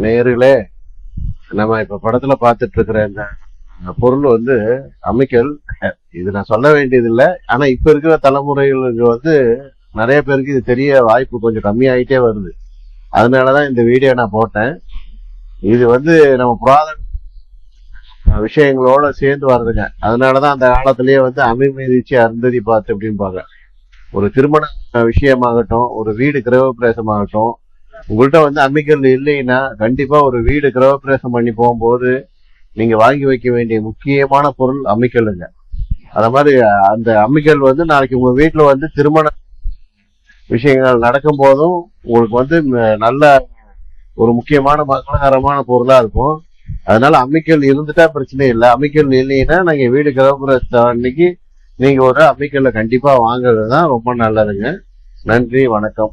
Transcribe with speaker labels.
Speaker 1: நேர்களே நம்ம இப்ப படத்துல பார்த்துட்டு இருக்கிற இந்த பொருள் வந்து அமைக்கல். இது நான் சொல்ல வேண்டியது இல்லை ஆனா இப்ப இருக்கிற தலைமுறைகளுக்கு வந்து நிறைய பேருக்கு இது தெரிய வாய்ப்பு கொஞ்சம் கம்மியாயிட்டே வருது. அதனாலதான் இந்த வீடியோ நான் போட்டேன். இது வந்து நம்ம புராதன விஷயங்களோட சேர்ந்து வருதுங்க. அதனாலதான் அந்த காலத்திலேயே வந்து அமி அருந்ததி பார்த்து அப்படிம்பாங்க ஒரு திருமண விஷயமாகட்டும் ஒரு வீடு கிரகப்பிரவேசமாகட்டும் உங்கள்கிட்ட வந்து அம்மிக்கல் இல்லைன்னா கண்டிப்பா ஒரு வீடு கிரகப்பிரவேசம் பண்ணி போகும்போது நீங்க வாங்கி வைக்க வேண்டிய முக்கியமான பொருள் அம்மிக்கல்லுங்க. அத மாதிரி அந்த அம்மிக்கல் வந்து நாளைக்கு உங்க வீட்டுல வந்து திருமண விஷயங்கள் நடக்கும் போதும் உங்களுக்கு வந்து நல்ல ஒரு முக்கியமான மங்களகரமான பொருளா இருக்கும். அதனால அம்மிக்கல் இருந்துட்டா பிரச்சனை இல்லை. அம்மிக்கல் இல்லைன்னா நாங்க வீடு கிரகப்பிரவேசம் அன்னைக்கு நீங்க ஒரு அம்மிக்கல்ல கண்டிப்பா வாங்குறது தான் ரொம்ப நல்லதுங்க. நன்றி வணக்கம்.